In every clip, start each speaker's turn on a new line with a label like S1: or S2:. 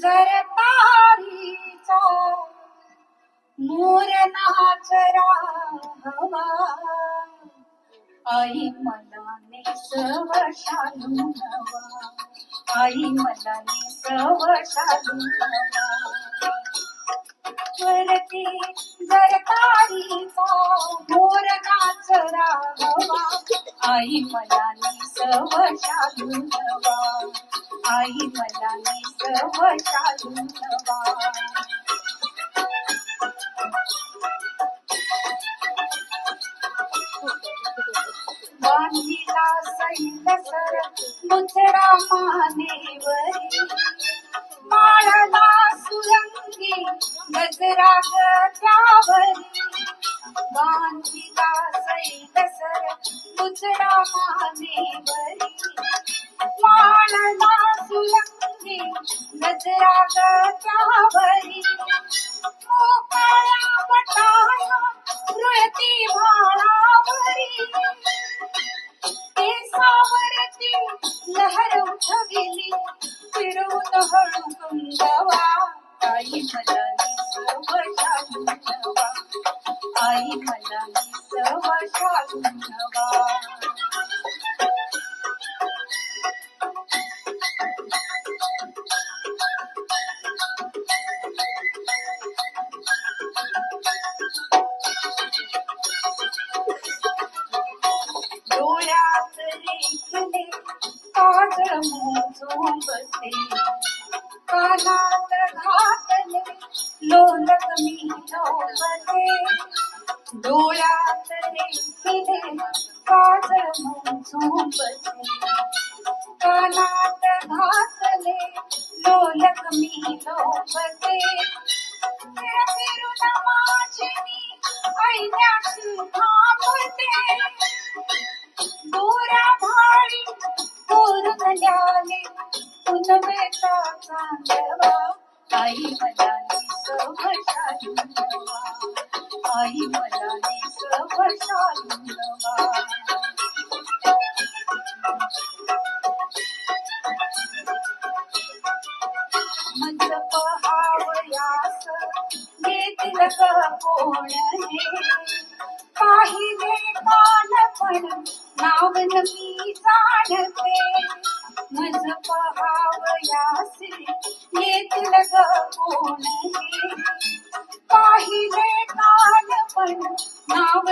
S1: जर तारीचा मोर नाचरा हवा आई मला नेसव शालू नवा आई मला नेसव शालू नवा वरती जर तारीचा मोर नाच हवा आई मला नवा आई मला नेसव शालू नवा बांधिला सैल सर दुसरा मानेवरी माळला सुरंगी गजरा गजावरी गांधी सैल सर दुसरा मानेवरी. माळला सुरंगी गजरा गजावरी मोकळ्या पटाया रुळती भाळावरी. लहर उठविली फिरवून हळू कुंदवा आई मला सोबत आई मला निसव शालू डोळ्यात रेखले काजळ मोजून बसे कानात घातले लोलक मी नवबते डोळ्यात रेखले काजळ कानात घातले लोलक मी नवबते फिरून माझी मी ऐण्याशी थांबते भाळी पुनवेचा चांदवा आई नवा आई मला निसव शालू पहावयास घेतील ग कोण हे काही काल पण नावन मी जाणते मज पहावयास घेतील ग कोण हे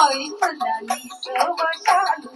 S1: आई मला निसव शालू